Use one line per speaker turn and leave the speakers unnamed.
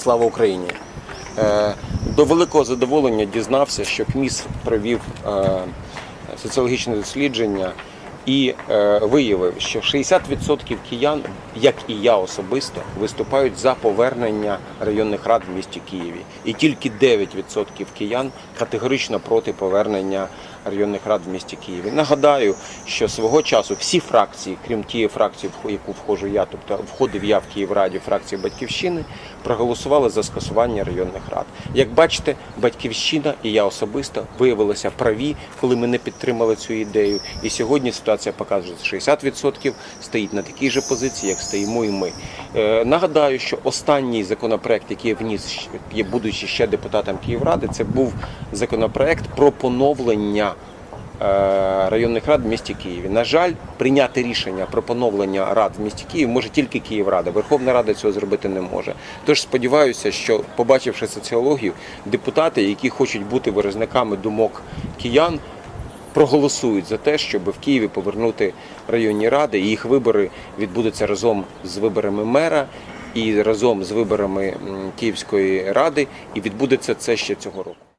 Слава Україні! Е, До великого задоволення дізнався, що КМІС провів е, соціологічне дослідження і е, виявив, що 60% киян, як і я особисто, виступають за повернення районних рад в місті Києві. І тільки 9% киян категорично проти повернення районних рад в місті Києві. Нагадаю, що свого часу всі фракції, крім тієї фракції, в яку входжу я, тобто входив я в Київраді, фракції Батьківщини, проголосували за скасування районних рад. Як бачите, Батьківщина і я особисто виявилися праві, коли ми не підтримали цю ідею. І сьогодні ситуація показує, що 60% стоїть на такій же позиції, як стоїмо і ми. Е, Нагадаю, що останній законопроект, який я вніс, будучи ще депутатом Київради, це був законопроект про поновлення районних рад в місті Києві. На жаль, прийняти рішення про поновлення рад в місті Київ може тільки Київрада. Верховна Рада цього зробити не може. Тож сподіваюся, що побачивши соціологію, депутати, які хочуть бути виразниками думок киян, проголосують за те, щоб в Києві повернути районні ради, і їх вибори відбудуться разом з виборами мера і разом з виборами Київської ради, і відбудеться це ще цього року.